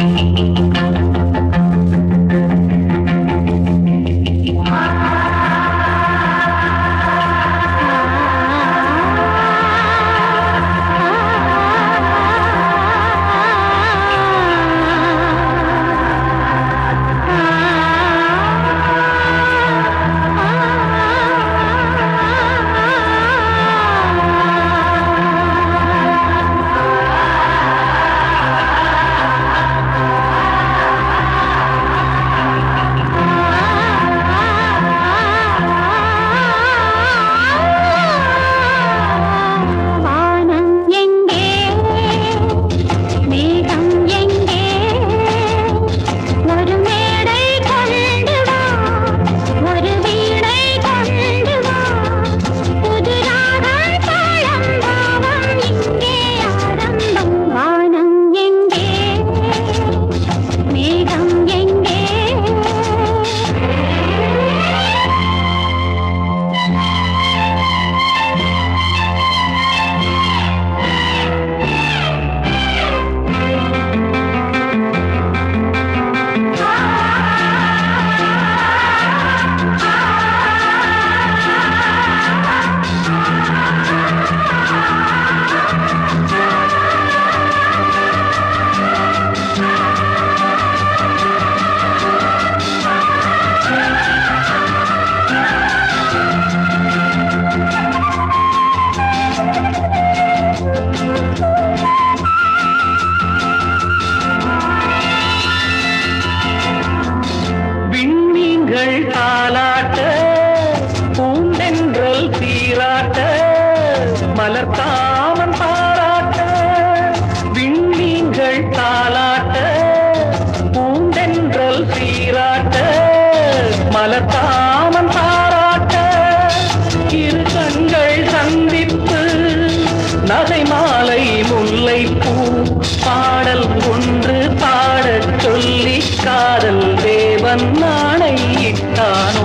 嗯嗯嗯嗯 நீராட்ட மலர்த்தாமன் பாராட்ட விண்மீன்கள் தாளாட்ட பூந்தென்றல் சீராட்ட மலர்த்தாமன் பாராட்ட. இரு கண்கள் சந்திப்பு நகை மாலை முல்லை பூ பாடல் ஒன்று பாடச் சொல்லி காதல் தேவன் நாணை இட்டான்.